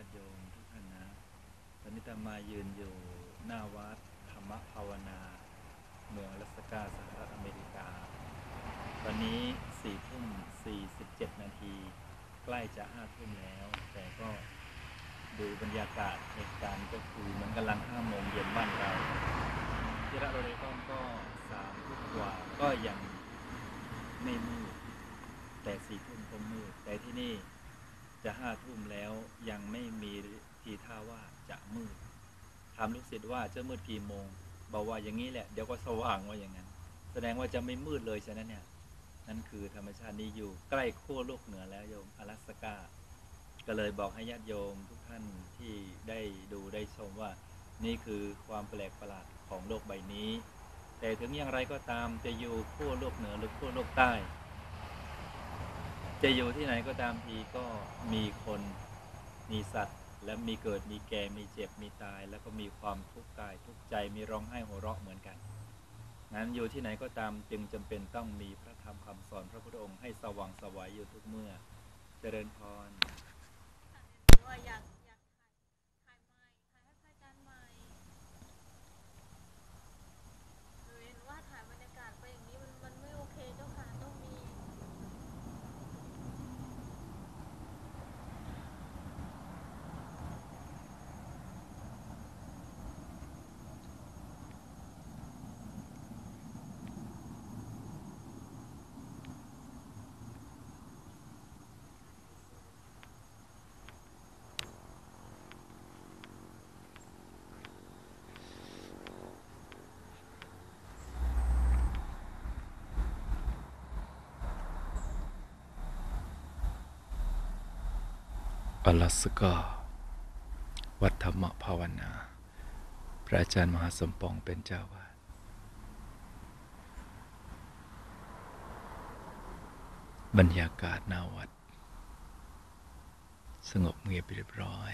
าติโยมทุกท่านนะ ตอนนี้ตามายืนอยู่หน้าวัดธรรมภาวนา เมืองลัสกาสหรัฐอเมริกา ตอนนี้สี่ทุ่มสี่สิบเจ็ดนาที ใกล้จะห้าทุ่มแล้ว แต่ก็ดูบรรยากาศเหตุการณ์ก็คือเหมันกำลังห้าโมงเย็นบ้านเราที่รัฐโอเรกอนก็สามทุ่มกว่าก็ยังไม่มืดแต่สี่ทุ่มก็มืดแต่ที่นี่ จะห้าทุ่มแล้วยังไม่มีทีท่าว่าจะมืด ถามลูกศิษย์ว่าจะมืดกี่โมง บอกว่าอย่างนี้แหละ เดี๋ยวก็สว่างว่าอย่างนั้น แสดงว่าจะไม่มืดเลยฉะนั้นเนี่ย นั่นคือธรรมชาตินี้อยู่ใกล้ขั้วโลกเหนือแล้วโยมอลาสกาก็เลยบอกให้ญาติโยมทุกท่านที่ได้ดูได้ชมว่า นี่คือความแปลกประหลาดของโลกใบนี้ แต่ถึงอย่างไรก็ตามจะอยู่ขั้วโลกเหนือหรือขั้วโลกใต้ จะอยู่ที่ไหนก็ตามทีก็มีคนมีสัตว์ และมีเกิดมีแก่มีเจ็บมีตาย แล้วก็มีความทุกข์กายทุกข์ใจมีร้องไห้หัวเราะเหมือนกันนั้นอยู่ที่ไหนก็ตามจึงจำเป็นต้องมีพระธรรมคำสอนพระพุทธองค์ให้สว่างสวัยอยู่ทุกเมื่อเจริญพร ว่าอยากอยากถ่ายถ่ายใหม่ถ่ายให้พระอาจารย์ใหม่หนูเห็นว่าถ่ายบรรยากาศไปอย่างนี้มันมันไม่โอเคเจ้าค่ะต้องมี อลาสกาวัดธรรมภาวนา พระอาจารย์มหาสมปองเป็นเจ้าวาดบรรยากาศนาวัด สงบเงียบเรียบร้อย